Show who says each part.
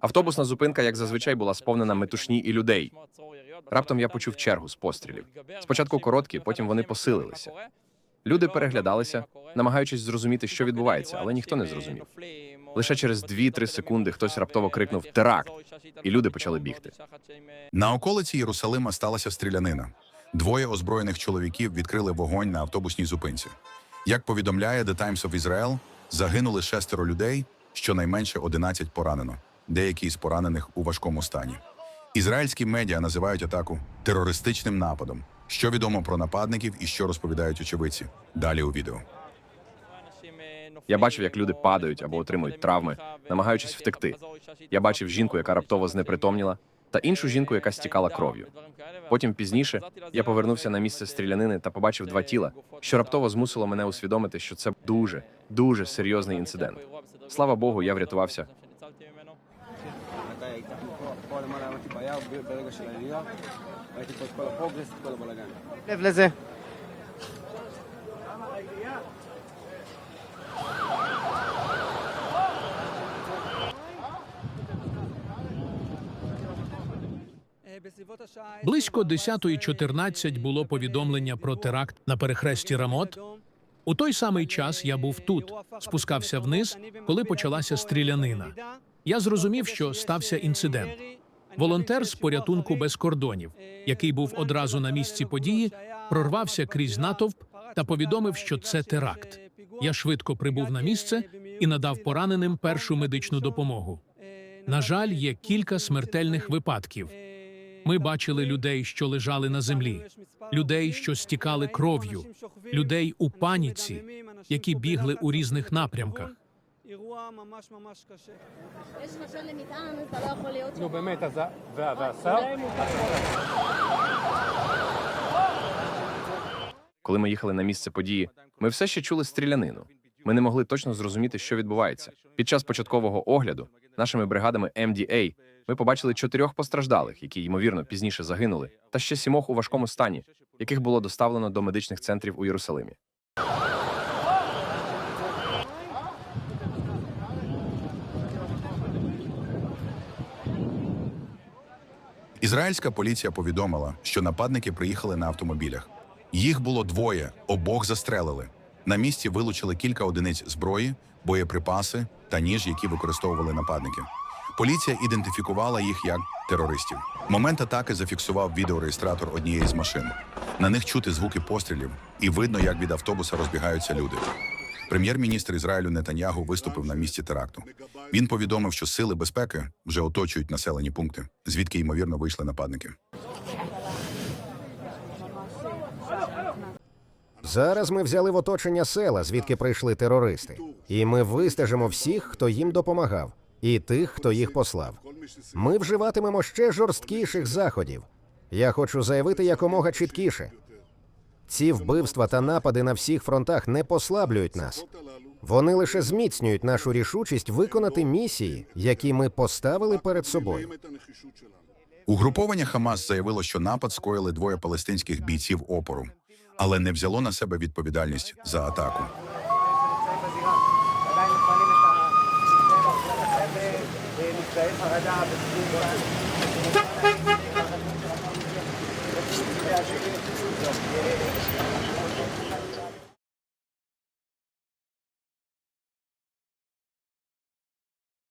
Speaker 1: Автобусна зупинка, як зазвичай, була сповнена метушні і людей. Раптом я почув чергу з пострілів. Спочатку короткі, потім вони посилилися. Люди переглядалися, намагаючись зрозуміти, що відбувається, але ніхто не зрозумів. Лише через 2-3 секунди хтось раптово крикнув теракт, і люди почали бігти.
Speaker 2: На околиці Єрусалима сталася стрілянина. Двоє озброєних чоловіків відкрили вогонь на автобусній зупинці. Як повідомляє The Times of Israel, загинули шестеро людей, щонайменше 11 поранено, деякі з поранених у важкому стані. Ізраїльські медіа називають атаку терористичним нападом. Що відомо про нападників і що розповідають очевидці? Далі у відео.
Speaker 1: Я бачив, як люди падають або отримують травми, намагаючись втекти. Я бачив жінку, яка раптово знепритомніла, та іншу жінку, яка стікала кров'ю. Потім пізніше я повернувся на місце стрілянини та побачив два тіла, що раптово змусило мене усвідомити, що це дуже, дуже серйозний інцидент. Слава Богу, я врятувався.
Speaker 3: מתי היית? פה- פה למעלה עמדתי ביער ב- ברגע של העלייה, ראיתי פה את כל הפרוגרס, את כל הבלאגן. לב לזה.
Speaker 4: Близько 10.14 було повідомлення про теракт на перехресті Рамот. У той самий час я був тут, спускався вниз, коли почалася стрілянина. Я зрозумів, що стався інцидент. Волонтер з порятунку без кордонів, який був одразу на місці події, прорвався крізь натовп та повідомив, що це теракт. Я швидко прибув на місце і надав пораненим першу медичну допомогу. На жаль, є кілька смертельних випадків. Ми бачили людей, що лежали на землі, людей, що стікали кров'ю, людей у паніці, які бігли у різних напрямках.
Speaker 3: אירוע ממש ממש קשה.
Speaker 5: יש חשד למטען, אז אתה לא יכול להיות שם.
Speaker 3: נו באמת, אז ה- וה- והשר?
Speaker 1: Коли ми їхали на місце події, ми все ще чули стрілянину. Ми не могли точно зрозуміти, що відбувається. Під час початкового огляду нашими бригадами MDA ми побачили чотирьох постраждалих, які ймовірно пізніше загинули, та ще сімох у важкому стані, яких було доставлено до медичних центрів у Єрусалимі.
Speaker 2: Ізраїльська поліція повідомила, що нападники приїхали на автомобілях. Їх було двоє, обох застрелили. На місці вилучили кілька одиниць зброї, боєприпаси та ніж, які використовували нападники. Поліція ідентифікувала їх як терористів. Момент атаки зафіксував відеореєстратор однієї з машин. На них чути звуки пострілів, і видно, як від автобуса розбігаються люди. Прем'єр-міністр Ізраїлю Нетаньягу виступив на місці теракту. Він повідомив, що сили безпеки вже оточують населені пункти, звідки ймовірно вийшли нападники.
Speaker 6: Зараз ми взяли в оточення села, звідки прийшли терористи, і ми вистежимо всіх, хто їм допомагав, і тих, хто їх послав. Ми вживатимемо ще жорсткіших заходів. Я хочу заявити якомога чіткіше. Ці вбивства та напади на всіх фронтах не послаблюють нас. Вони лише зміцнюють нашу рішучість виконати місії, які ми поставили перед собою.
Speaker 2: Угруповання Хамас заявило, що напад скоїли двоє палестинських бійців опору, але не взяло на себе відповідальність за атаку.